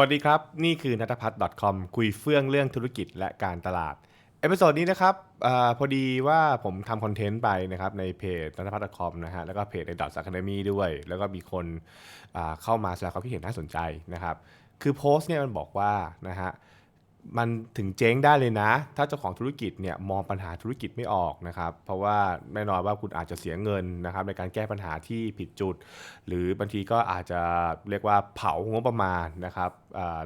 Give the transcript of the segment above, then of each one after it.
วัสดีครับ นี่คือนัทพัฒน์ .com คุยเฟื่องเรื่องธุรกิจและการตลาด เอพิโซดนี้นะครับอพอดีว่าผมทำคอนเทนต์ไปนะครับในเพจนัทพัฒน์ .com นะฮะแล้วก็เพจในดอทสักแนมี่ด้วย แล้วก็มีคนเข้ามาแสดงความคิดเห็นน่าสนใจนะครับ คือโพสต์เนี่ยมันบอกว่านะฮะ มันถึงเจ๊งได้เลยนะ ถ้าเจ้าของธุรกิจเนี่ยมองปัญหาธุรกิจไม่ออกนะครับ เพราะว่าแน่นอนว่าคุณอาจจะเสียเงินนะครับในการแก้ปัญหาที่ผิดจุด หรือบางทีก็อาจจะเรียกว่าเผางบประมาณนะครับ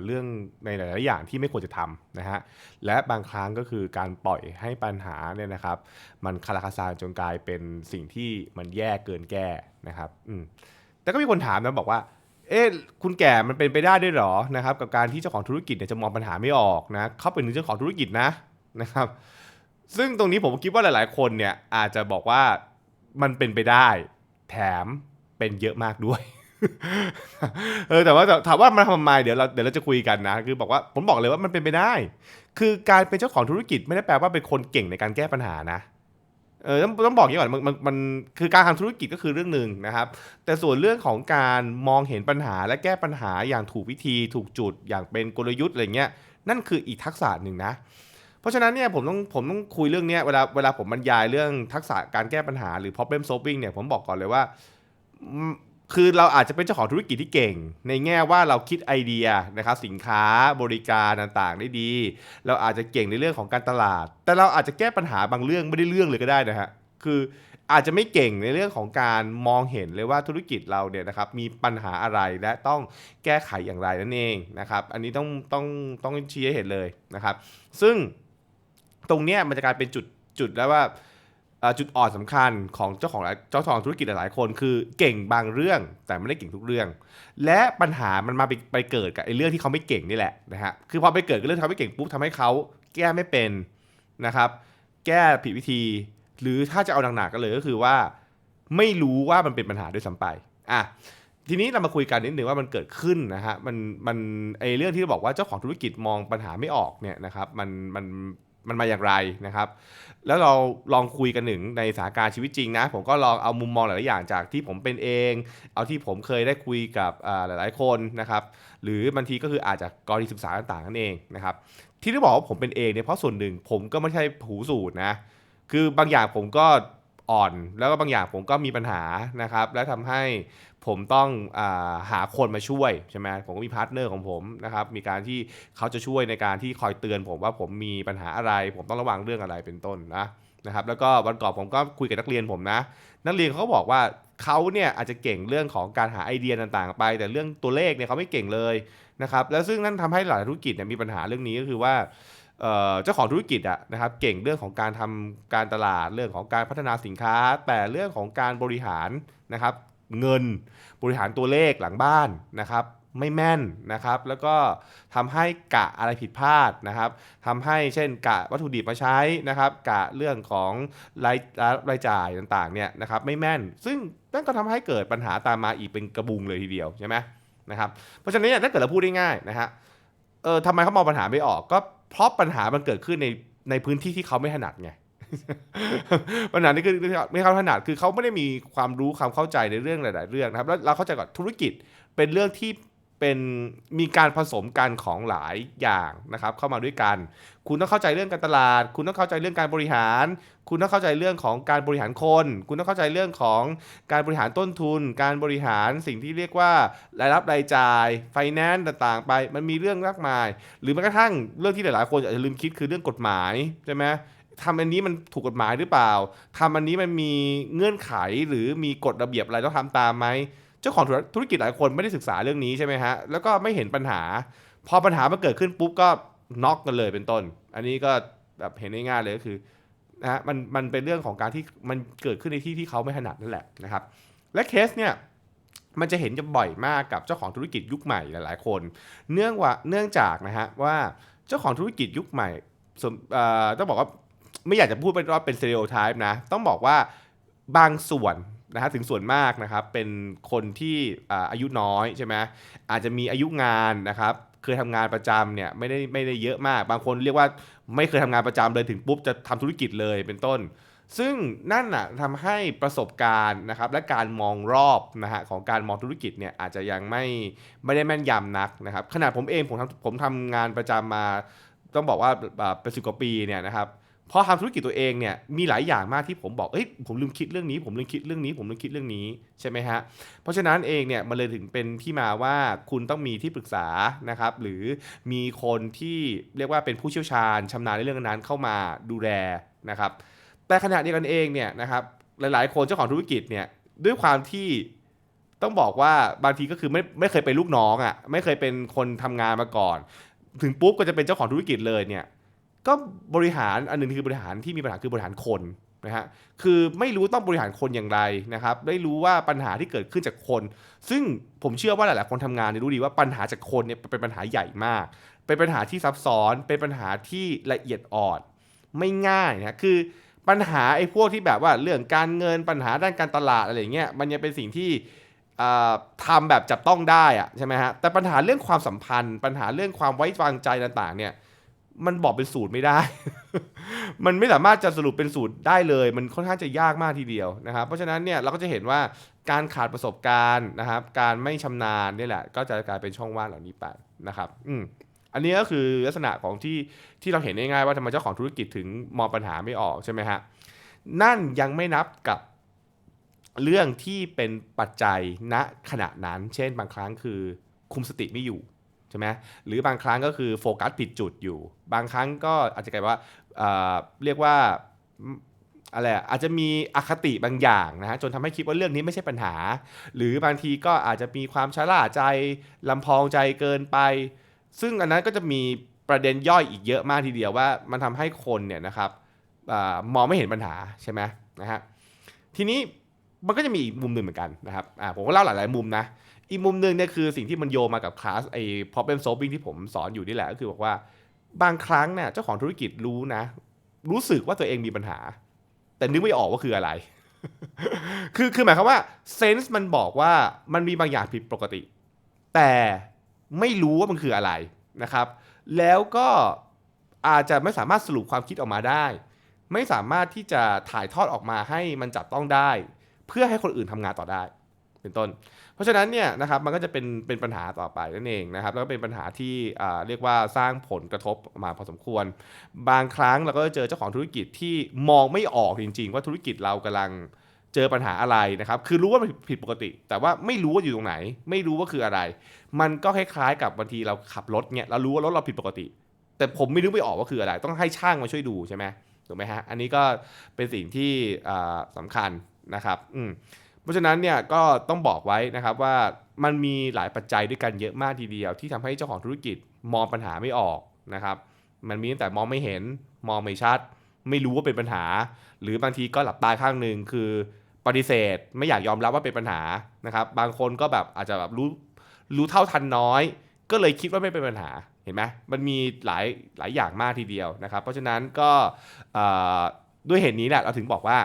เรื่องในหลาย ๆ อย่างที่ไม่ควรจะทำนะฮะและบางครั้งก็คือการปล่อยให้ปัญหาเนี่ยนะครับ มันคาราคาซานจนกลายเป็นสิ่งที่มันแย่เกินแก้นะครับแต่ก็มีคนถามนะบอกว่า เอ๊ะคุณแก่มันเป็นไปได้ด้วยหรอนะครับกับการที่เจ้าของธุรกิจเนี่ยจะมองปัญหาไม่ออกนะเขาเป็นถึงเจ้าของธุรกิจนะนะครับ ซึ่งตรงนี้ผมคิดว่าหลาย ๆ คนเนี่ยอาจจะบอกว่ามันเป็นไปได้แถมเป็นเยอะมากด้วยเออแต่ว่าถามว่ามันทำไมเดี๋ยวเราเดี๋ยวเราจะคุยกันนะ คือบอกว่าผมบอกเลยว่ามันเป็นไปได้ คือการเป็นเจ้าของธุรกิจไม่ได้แปลว่าเป็นคนเก่งในการแก้ปัญหานะ เออต้องต้องบอกอย่างนี้ก่อนมันมันมันคือการทำธุรกิจก็คือเรื่องหนึ่งนะครับ แต่ส่วนเรื่องของการมองเห็นปัญหาและแก้ปัญหาอย่างถูกวิธีถูกจุดอย่างเป็นกลยุทธ์อะไรเงี้ยนั่นคืออีกทักษะหนึ่งนะ เพราะฉะนั้นเนี่ยผมต้องผมต้องคุยเรื่องเนี้ยเวลาเวลาผมบรรยายเรื่องทักษะการแก้ปัญหาหรือ problem solving เนี่ยผมบอกก่อนเลยว่า คือเราอาจจะเป็นเจ้าของธุรกิจที่เก่ง ในแง่ว่าเราคิดไอเดียนะครับสินค้าบริการต่างๆได้ดี เราอาจจะเก่งในเรื่องของการตลาด แต่เราอาจจะแก้ปัญหาบางเรื่องไม่ได้เรื่องเลยก็ได้นะฮะคืออาจจะไม่เก่งในเรื่องของการมองเห็นเลยว่าธุรกิจเราเนี่ยนะครับมีปัญหาอะไรและต้องแก้ไขอย่างไรนั่นเองนะครับอันนี้ต้องต้องต้องชี้ให้เห็นเลยนะครับ ซึ่งตรงเนี้ยมันจะกลายเป็นจุดจุดแล้วว่า จุดอ่อนสำคัญของเจ้าของเจ้าของธุรกิจหลายๆคนคือเก่งบางเรื่องแต่ไม่ได้เก่งทุกเรื่อง และปัญหามันมาไปไปเกิดกับไอ้เรื่องที่เขาไม่เก่งนี่แหละนะฮะคือพอไปเกิดกับเรื่องที่เขาไม่เก่งปุ๊บทำให้เขาแก้ไม่เป็นนะครับ แก้ผิดวิธี หรือถ้าจะเอาหนักๆกันเลยก็คือว่า ไม่รู้ว่ามันเป็นปัญหาด้วยซ้ำไปอะทีนี้เรามาคุยกันนิดหนึ่งว่ามันเกิดขึ้นนะฮะมันมันไอเรื่องที่บอกว่าเจ้าของธุรกิจมองปัญหาไม่ออกเนี่ยนะครับมันมัน มันมาอย่างไรนะครับ แล้วเราลองคุยกันหนึ่งในสถานการณ์ชีวิตจริงนะ ผมก็ลองเอามุมมองหลายๆอย่างจากที่ผมเป็นเอง เอาที่ผมเคยได้คุยกับหลายๆคนนะครับ หรือบางทีก็คืออาจจะกรณีศึกษาต่างๆนั่นเองนะครับ ที่ได้บอกว่าผมเป็นเองเนี่ยเพราะส่วนหนึ่งผมก็ไม่ใช่ผูสูตรนะ คือบางอย่างผมก็ อ่อน แล้วก็บางอย่างผมก็มีปัญหานะครับ และทำให้ผมต้องอาหาคนมาช่วยใช่ไหมผมก็มีพาร์ทเนอร์ของผมนะครับ มีการที่เขาจะช่วยในการที่คอยเตือนผมว่าผมมีปัญหาอะไร ผมต้องระวังเรื่องอะไรเป็นต้นนะนะครับ แล้วก็วันก่อนผมก็คุยกับนักเรียนผมนะ นักเรียนเขาบอกว่าเขาเนี่ยอาจจะเก่งเรื่องของการหาไอเดียต่างๆ ไป แต่เรื่องตัวเลขเนี่ยเขาไม่เก่งเลยนะครับ แล้วซึ่งนั่นทำให้หลายธุรกิจเนี่ยมีปัญหาเรื่องนี้ก็คือว่า เจ้าของธุรกิจอะนะครับเก่งเรื่องของการทำการตลาดเรื่องของการพัฒนาสินค้า แต่เรื่องของการบริหารนะครับเงินบริหารตัวเลขหลังบ้านนะครับไม่แม่นนะครับ แล้วก็ทำให้กะอะไรผิดพลาดนะครับทำให้เช่นกะวัตถุดิบมาใช้นะครับ กะเรื่องของรายรายจ่ายต่างๆเนี่ยนะครับไม่แม่น ซึ่งนั่นก็ทำให้เกิดปัญหาตามมาอีกเป็นกระบุงเลยทีเดียวใช่ไหมนะครับเพราะฉะนั้นเนี่ยถ้าเกิดเราพูดได้ง่ายนะฮะเออทำไมเขามองปัญหาไม่ออกก็ เพราะปัญหามันเกิดขึ้นในในพื้นที่ที่เขาไม่ถนัดไงปัญหานี่คือไม่เขาถนัดคือเขาไม่ได้มีความรู้ความเข้าใจในเรื่องหลาย ๆ เรื่องนะครับแล้วเราเข้าใจก่อนธุรกิจเป็นเรื่องที่ เป็นมีการผสมกันของหลายอย่างนะครับเข้ามาด้วยกัน คุณต้องเข้าใจเรื่องการตลาด คุณต้องเข้าใจเรื่องการบริหาร คุณต้องเข้าใจเรื่องของการบริหารคน คุณต้องเข้าใจเรื่องของการบริหารต้นทุน การบริหารสิ่งที่เรียกว่ารายรับรายจ่าย ไฟแนนซ์ต่างๆ ไป มันมีเรื่องมากมาย หรือแม้กระทั่งเรื่องที่หลายๆ คนอาจจะลืมคิดคือเรื่องกฎหมายใช่ไหมทำอันนี้มันถูกกฎหมายหรือเปล่า ทำอันนี้มันมีเงื่อนไขหรือมีกฎระเบียบอะไรต้องทำตามไหม เจ้าของธุรกิจหลายคนไม่ได้ศึกษาเรื่องนี้ใช่ไหมฮะ แล้วก็ไม่เห็นปัญหา พอปัญหามันเกิดขึ้นปุ๊บก็น็อกกันเลยเป็นต้น อันนี้ก็แบบเห็นง่ายเลยก็คือนะฮะมันมันเป็นเรื่องของการที่มันเกิดขึ้นในที่ที่เขาไม่ถนัดนั่นแหละนะครับ และเคสเนี่ยมันจะเห็นจะบ่อยมากกับเจ้าของธุรกิจยุคใหม่หลาย ๆ คน เนื่องว่าเนื่องจากนะฮะว่าเจ้าของธุรกิจยุคใหม่สมต้องบอกว่าไม่อยากจะพูดเป็นว่าเป็นสเตอริโอไทป์นะ ต้องบอกว่าบางส่วน นะฮะถึงส่วนมากนะครับเป็นคนที่อาอายุน้อยใช่ไหมอาจจะมีอายุงานนะครับเคยทำงานประจำเนี่ยไม่ได้ไม่ได้เยอะมาก บางคนเรียกว่าไม่เคยทำงานประจำเลยถึงปุ๊บจะทำธุรกิจเลยเป็นต้น ซึ่งนั่นน่ะทำให้ประสบการณ์นะครับและการมองรอบนะฮะของการมองธุรกิจเนี่ยอาจจะยังไม่ไม่ได้แม่นยำนักนะครับขนาดผมเองผมทำผมทำงานประจำมาต้องบอกว่าอ่าเป็นสิบกว่าปีเนี่ยนะครับ พอทำธุรกิจตัวเองเนี่ยมีหลายอย่างมากที่ผมบอกเอ้ยผมลืมคิดเรื่องนี้ ผมลืมคิดเรื่องนี้ ผมลืมคิดเรื่องนี้ใช่ไหมฮะเพราะฉะนั้นเองเนี่ยมันเลยถึงเป็นที่มาว่าคุณต้องมีที่ปรึกษานะครับหรือมีคนที่เรียกว่าเป็นผู้เชี่ยวชาญชำนาญในเรื่องนั้นเข้ามาดูแลนะครับแต่ขณะเดียวกันเองเนี่ยนะครับหลาย ๆ คนเจ้าของธุรกิจเนี่ยด้วยความที่ต้องบอกว่าบางทีก็คือไม่ไม่เคยเป็นลูกน้องอะ่ะไม่เคยเป็นคนทำงานมาก่อน ถึงปุ๊บก็จะเป็นเจ้าของธุรกิจเลยเนี่ย ก็บริหารอันหนึงคือบริหารที่มีปัญหาคือบริหารคนนะฮะคือไม่รู้ต้องบริหารคนอย่างไรนะครับได้รู้ว่าปัญหาที่เกิดขึ้นจากคน ซึ่งผมเชื่อว่าหลายๆคนทำงานเนี่ยรู้ดีว่าปัญหาจากคนเนี่ยเป็นปัญหาใหญ่มาก เป็นปัญหาที่ซับซ้อน เป็นปัญหาที่ละเอียดอ่อน ไม่ง่ายนะคือปัญหาไอ้พวกที่แบบว่าเรื่องการเงินปัญหาด้านการตลาดอะไรเงี้ยมันยังเป็นสิ่งที่ทำแบบจับต้องได้อะใช่ไหมฮะแต่ปัญหาเรื่องความสัมพันธ์ ปัญหาเรื่องความไว้วางใจต่างๆเนี่ย มันบอกเป็นสูตรไม่ได้ มันไม่สามารถจะสรุปเป็นสูตรได้เลย มันค่อนข้างจะยากมากทีเดียวนะครับ เพราะฉะนั้นเนี่ยเราก็จะเห็นว่าการขาดประสบการณ์นะครับ การไม่ชำนาญนี่แหละ ก็จะกลายเป็นช่องว่างเหล่านี้ไปนะครับ อืมอันนี้ก็คือลักษณะของที่ที่เราเห็นง่ายๆว่าทำไมเจ้าของธุรกิจถึงมองปัญหาไม่ออกใช่ไหมฮะ นั่นยังไม่นับกับเรื่องที่เป็นปัจจัยณขณะนั้น เช่นบางครั้งคือคุมสติไม่อยู่ ใช่ไหมหรือบางครั้งก็คือโฟกัสผิดจุดอยู่ บางครั้งก็อาจจะกลายว่าเรียกว่าอะไรอาจจะมีอคติบางอย่างนะฮะจนทำให้คิดว่าเรื่องนี้ไม่ใช่ปัญหา หรือบางทีก็อาจจะมีความชะล่าใจลำพองใจเกินไป ซึ่งอันนั้นก็จะมีประเด็นย่อยอีกเยอะมากทีเดียวว่ามันทำให้คนเนี่ยนะครับอมองไม่เห็นปัญหาใช่ไหมนะฮะทีนี้ มันก็จะมีอีกมุมหนึ่งเหมือนกันนะครับอ่าผมก็เล่าหลาย ๆ มุมนะ อีกมุมหนึ่งเนี่ยคือสิ่งที่มันโยมากับคลาสไอ้ problem solving ที่ผมสอนอยู่นี่แหละก็คือบอกว่าบางครั้งเนี่ยเจ้าของธุรกิจรู้นะ รู้สึกว่าตัวเองมีปัญหา แต่นึกไม่ออกว่าคืออะไร คือคือหมายความว่าเซนส์มันบอกว่ามันมีบางอย่างผิดปกติ แต่ไม่รู้ว่ามันคืออะไรนะครับ แล้วก็อาจจะไม่สามารถสรุปความคิดออกมาได้ ไม่สามารถที่จะถ่ายทอดออกมาให้มันจับต้องได้ เพื่อให้คนอื่นทำงานต่อได้ เป็นต้น เพราะฉะนั้นเนี่ยนะครับมันก็จะเป็นเป็นปัญหาต่อไปนั่นเองนะครับแล้วก็เป็นปัญหาที่เรียกว่าสร้างผลกระทบมาพอสมควร บางครั้งเราก็จะเจอเจ้าของธุรกิจที่มองไม่ออกจริง ๆ ว่าธุรกิจเรากำลังเจอปัญหาอะไรนะครับ คือรู้ว่ามันผิดปกติ แต่ว่าไม่รู้ว่าอยู่ตรงไหน ไม่รู้ว่าคืออะไร มันก็คล้ายๆกับบางทีเราขับรถเนี่ยเรารู้ว่ารถเราผิดปกติ แต่ผมไม่รู้ไม่ออกว่าคืออะไร ต้องให้ช่างมาช่วยดูใช่ไหมถูกไหมฮะ อันนี้ก็เป็นสิ่งที่อ่าสำคัญนะครับอืมเพราะฉะนั้นเนี่ยก็ต้องบอกไว้นะครับว่ามันมีหลายปัจจัยด้วยกันเยอะมากทีเดียว ที่ทำให้เจ้าของธุรกิจมองปัญหาไม่ออกนะครับ มันมีตั้งแต่มองไม่เห็นมองไม่ชัด ไม่รู้ว่าเป็นปัญหา หรือบางทีก็หลับตาข้างหนึ่งคือปฏิเสธไม่อยากยอมรับว่าเป็นปัญหานะครับ บางคนก็แบบอาจจะแบบรู้รู้เท่าทันน้อย ก็เลยคิดว่าไม่เป็นปัญหาเห็นไหมมันมีหลายหลายอย่างมากทีเดียวนะครับ เพราะฉะนั้นก็ด้วยเหตุนี้แหละเราถึงบอกว่า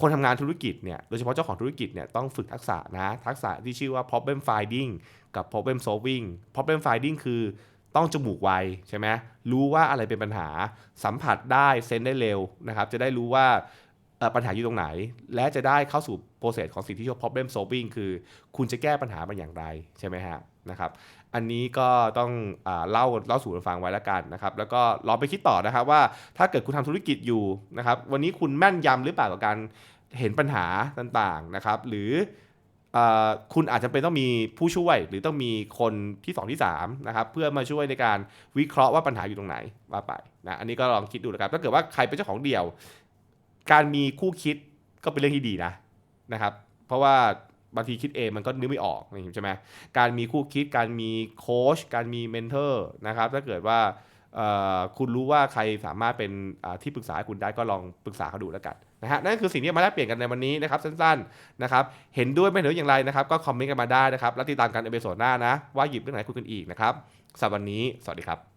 คนทำงานธุรกิจเนี่ย โดยเฉพาะเจ้าของธุรกิจเนี่ยต้องฝึกทักษะนะ ทักษะที่ชื่อว่า problem finding กับ problem solving problem finding คือต้องจมูกไวใช่ไหมรู้ว่าอะไรเป็นปัญหา สัมผัสได้เซนได้เร็วนะครับ จะได้รู้ว่า ปัญหาอยู่ตรงไหน และจะได้เข้าสู่โปรเซสของสิ่งที่เรียกว่า problem solving คือ คุณจะแก้ปัญหามันอย่างไรใช่ไหมฮะนะครับ อันนี้ก็ต้องอเล่าเล่าสู่กันฟังไว้แล้วกันนะครับ แล้วก็ลองไปคิดต่อนะครับว่าถ้าเกิดคุณทำธุรกิจอยู่นะครับ วันนี้คุณแม่นยำหรือเปล่ากับการเห็นปัญหาต่างๆนะครับ หรือเออคุณอาจจะเป็นต้องมีผู้ช่วย หรือต้องมีคนที่2ที่3นะครับเพื่อมาช่วยในการวิเคราะห์ว่าปัญหาอยู่ตรงไหนว่าไปนะอันนี้ก็ลองคิดดูนะครับถ้าเกิดว่าใครเป็นเจ้าของเดี่ยว การมีคู่คิดก็เป็นเรื่องที่ดีนะนะครับ เพราะว่าบางทีคิดเองมันก็นึกไม่ออกใช่ไหมการมีคู่คิดการมีโค้ชการมีเมนเทอร์นะครับถ้าเกิดว่าคุณรู้ว่าใครสามารถเป็นที่ปรึกษาคุณได้ก็ลองปรึกษาเขาดูแล้วกันนะฮะนั่นคือสิ่งที่มาแลกเปลี่ยนกันในวันนี้นะครับสั้นๆนะครับเห็นด้วยไม่เห็นด้วยอย่างไรนะครับ ก็คอมเมนต์กันมาได้นะครับ แล้วติดตามกันในเอพิโซดหน้านะ ว่าหยิบเรื่องไหนคุยกันอีกนะครับสำหรับวันนี้ สวัสดีครับ